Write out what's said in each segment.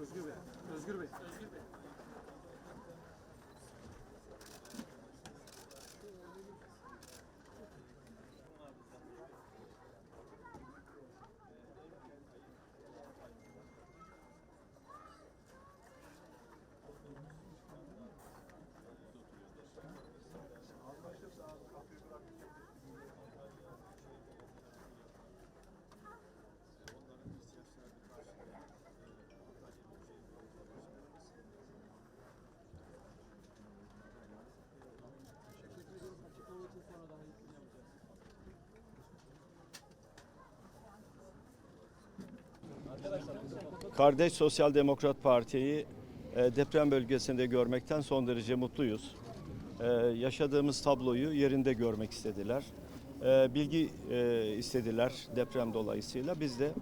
Özgür Bey. Özgür Bey. Özgür Bey. Kardeş Sosyal Demokrat Parti'yi e, deprem bölgesinde görmekten son derece mutluyuz. E, Yaşadığımız tabloyu yerinde görmek istediler. E, Bilgi istediler deprem dolayısıyla. Biz de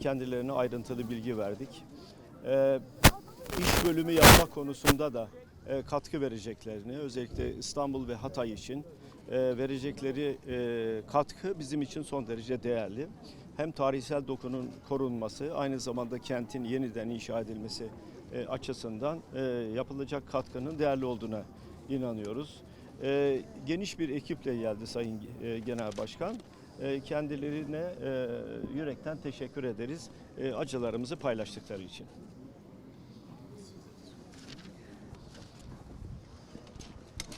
kendilerine ayrıntılı bilgi verdik. İş bölümü yapma konusunda da katkı vereceklerini, özellikle İstanbul ve Hatay için verecekleri katkı bizim için son derece değerli. Hem tarihsel dokunun korunması, aynı zamanda kentin yeniden inşa edilmesi e, açısından e, yapılacak katkının değerli olduğuna inanıyoruz. E, Geniş bir ekiple geldi Sayın Genel Başkan. Kendilerine yürekten teşekkür ederiz acılarımızı paylaştıkları için.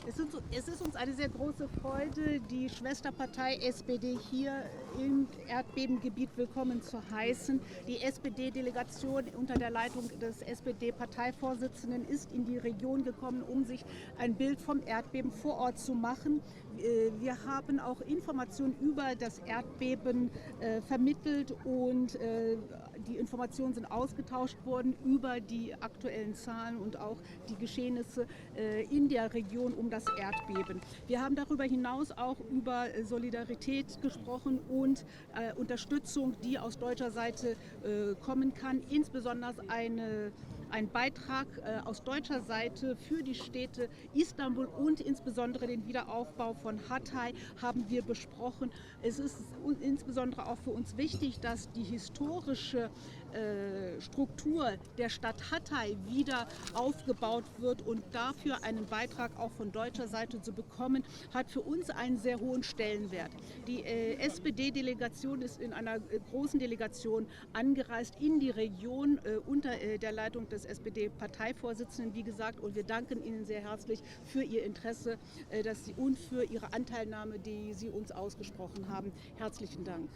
Es, sind, es ist uns eine sehr große Freude, die Schwesterpartei SPD hier im Erdbebengebiet willkommen zu heißen. Die SPD-Delegation unter der Leitung des SPD-Parteivorsitzenden ist in die Region gekommen, um sich ein Bild vom Erdbeben vor Ort zu machen. Äh, Wir haben auch Informationen über das Erdbeben äh, vermittelt und äh, die Informationen sind ausgetauscht worden über die aktuellen Zahlen und auch die Geschehnisse in der Region um das Erdbeben. Wir haben darüber hinaus auch über Solidarität gesprochen und Unterstützung, die aus deutscher Seite kommen kann, insbesondere eine ein Beitrag äh, aus deutscher Seite für die Städte Istanbul und insbesondere den Wiederaufbau von Hatay haben wir besprochen. Es ist insbesondere auch für uns wichtig, dass die historische äh, Struktur der Stadt Hatay wieder aufgebaut wird und dafür einen Beitrag auch von deutscher Seite zu bekommen, hat für uns einen sehr hohen Stellenwert. Die äh, SPD-Delegation ist in einer äh, großen Delegation angereist in die Region äh, unter äh, der Leitung des SPD-Parteivorsitzenden, wie gesagt, und wir danken Ihnen sehr herzlich für Ihr Interesse dass Sie, und für Ihre Anteilnahme, die Sie uns ausgesprochen haben. Herzlichen Dank.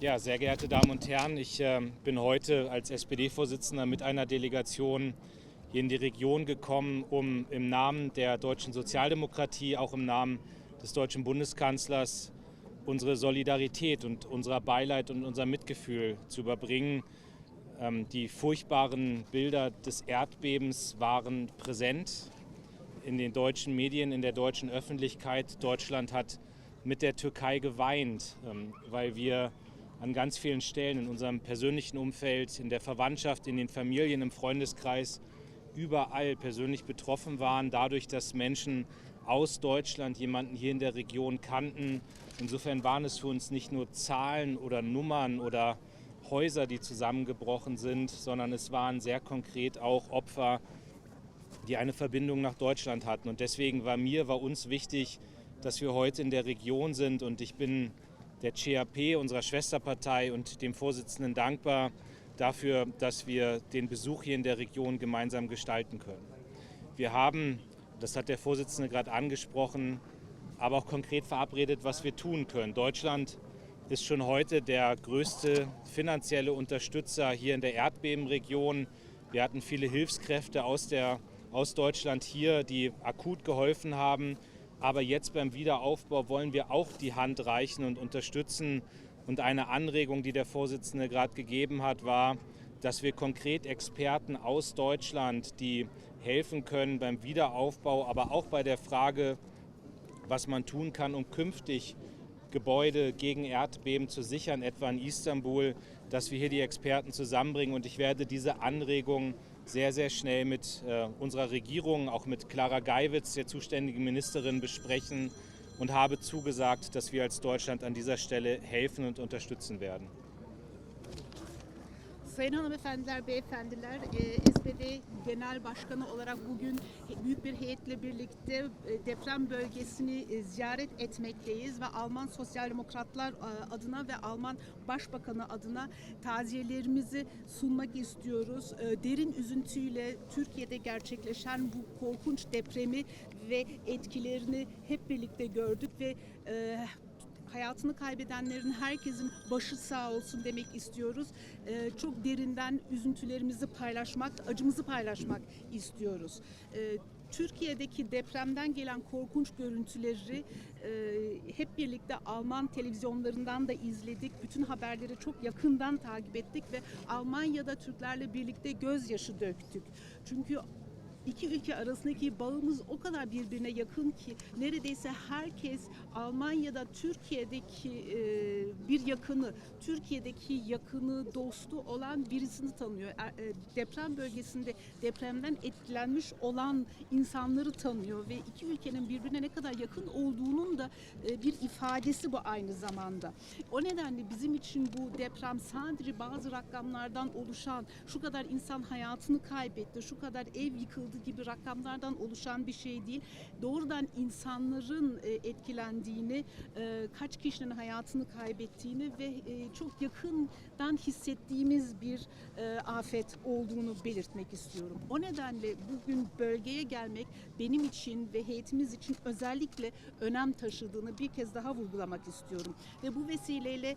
Ja, sehr geehrte Damen und Herren, ich äh, bin heute als SPD-Vorsitzender mit einer Delegation hier in die Region gekommen, um im Namen der deutschen Sozialdemokratie, auch im Namen des deutschen Bundeskanzlers, unsere Solidarität und unser Beileid und unser Mitgefühl zu überbringen. Ähm, die furchtbaren Bilder des Erdbebens waren präsent in den deutschen Medien, in der deutschen Öffentlichkeit. Deutschland hat mit der Türkei geweint, ähm, weil wir an ganz vielen Stellen in unserem persönlichen Umfeld, in der Verwandtschaft, in den Familien, im Freundeskreis überall persönlich betroffen waren, dadurch, dass Menschen aus Deutschland jemanden hier in der Region kannten. Insofern waren es für uns nicht nur Zahlen oder Nummern oder Häuser, die zusammengebrochen sind, sondern es waren sehr konkret auch Opfer, die eine Verbindung nach Deutschland hatten. Und deswegen war mir, war uns wichtig, dass wir heute in der Region sind. Und ich bin der CAP, unserer Schwesterpartei, und dem Vorsitzenden dankbar dafür, dass wir den Besuch hier in der Region gemeinsam gestalten können. Wir haben, das hat der Vorsitzende gerade angesprochen, aber auch konkret verabredet, was wir tun können. Deutschland ist schon heute der größte finanzielle Unterstützer hier in der Erdbebenregion. Wir hatten viele Hilfskräfte aus, der, aus Deutschland hier, die akut geholfen haben. Aber jetzt beim Wiederaufbau wollen wir auch die Hand reichen und unterstützen. Und eine Anregung, die der Vorsitzende gerade gegeben hat, war, dass wir konkret Experten aus Deutschland, die helfen können beim Wiederaufbau, aber auch bei der Frage, was man tun kann, um künftig Gebäude gegen Erdbeben zu sichern, etwa in Istanbul, dass wir hier die Experten zusammenbringen. Und ich werde diese Anregung sehr, sehr schnell mit äh, unserer Regierung, auch mit Clara Geiwitz, der zuständigen Ministerin, besprechen und habe zugesagt, dass wir als Deutschland an dieser Stelle helfen und unterstützen werden. Sayın hanımefendiler, beyefendiler, e, SPD Genel Başkanı olarak bugün büyük bir heyetle birlikte e, deprem bölgesini e, ziyaret etmekteyiz ve Alman Sosyal Demokratlar adına ve Alman Başbakanı adına taziyelerimizi sunmak istiyoruz. Derin üzüntüyle Türkiye'de gerçekleşen bu korkunç depremi ve etkilerini hep birlikte gördük ve hayatını kaybedenlerin herkesin başı sağ olsun demek istiyoruz. Ee, çok derinden üzüntülerimizi paylaşmak, acımızı paylaşmak istiyoruz. Ee, Türkiye'deki depremden gelen korkunç görüntüleri e, hep birlikte Alman televizyonlarından da izledik. Bütün haberleri çok yakından takip ettik ve Almanya'da Türklerle birlikte gözyaşı döktük. Çünkü İki ülke arasındaki bağımız o kadar birbirine yakın ki neredeyse herkes Almanya'da Türkiye'deki e, bir yakını, Türkiye'deki yakını, dostu olan birisini tanıyor. E, e, deprem bölgesinde depremden etkilenmiş olan insanları tanıyor ve iki ülkenin birbirine ne kadar yakın olduğunun da e, bir ifadesi bu aynı zamanda. O nedenle bizim için bu deprem sadece bazı rakamlardan oluşan, şu kadar insan hayatını kaybetti, şu kadar ev yıkıldı gibi rakamlardan oluşan bir şey değil. Doğrudan insanların e, etkilendiğini, e, kaç kişinin hayatını kaybettiğini ve e, çok yakından hissettiğimiz bir afet olduğunu belirtmek istiyorum. O nedenle bugün bölgeye gelmek benim için ve heyetimiz için özellikle önem taşıdığını bir kez daha vurgulamak istiyorum. Ve bu vesileyle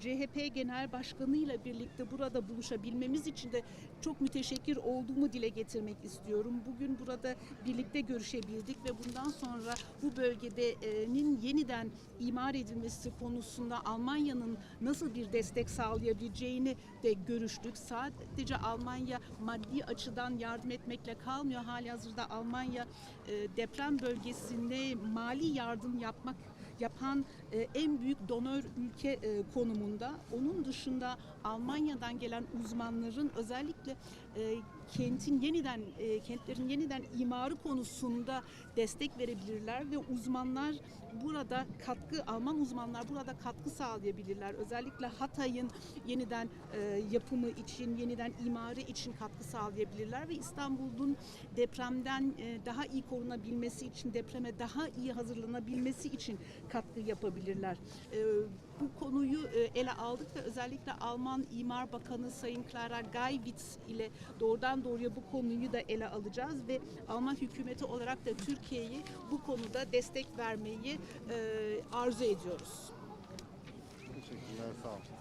CHP Genel Başkanı ile birlikte burada buluşabilmemiz için de çok müteşekkir olduğumu dile getirmek istiyorum. Bugün burada birlikte görüşebildik ve bundan sonra bu bölgedenin yeniden imar edilmesi konusunda Almanya'nın nasıl bir destek sağlayabileceğini de görüştük. Sadece Almanya maddi açıdan yardım etmekle kalmıyor. Hali hazırda Almanya e, deprem bölgesine mali yardım yapmak yapan e, en büyük donör ülke e, konumunda. Onun dışında Almanya'dan gelen uzmanların özellikle e, kentin yeniden e, kentlerin yeniden imarı konusunda destek verebilirler ve uzmanlar burada katkı Alman uzmanlar burada katkı sağlayabilirler. Özellikle Hatay'ın yeniden e, yapımı için, yeniden imarı için katkı sağlayabilirler ve İstanbul'un depremden e, daha iyi korunabilmesi için, depreme daha iyi hazırlanabilmesi için katkı yapabilirler. E, bu konuyu e, ele aldık ve özellikle Alman İmar Bakanı Sayın Clara Geiwitz ile doğrudan doğruya bu konuyu da ele alacağız ve Alman hükümeti olarak da Türkiye'yi bu konuda destek vermeyi e, arzu ediyoruz. Teşekkürler, sağ olun.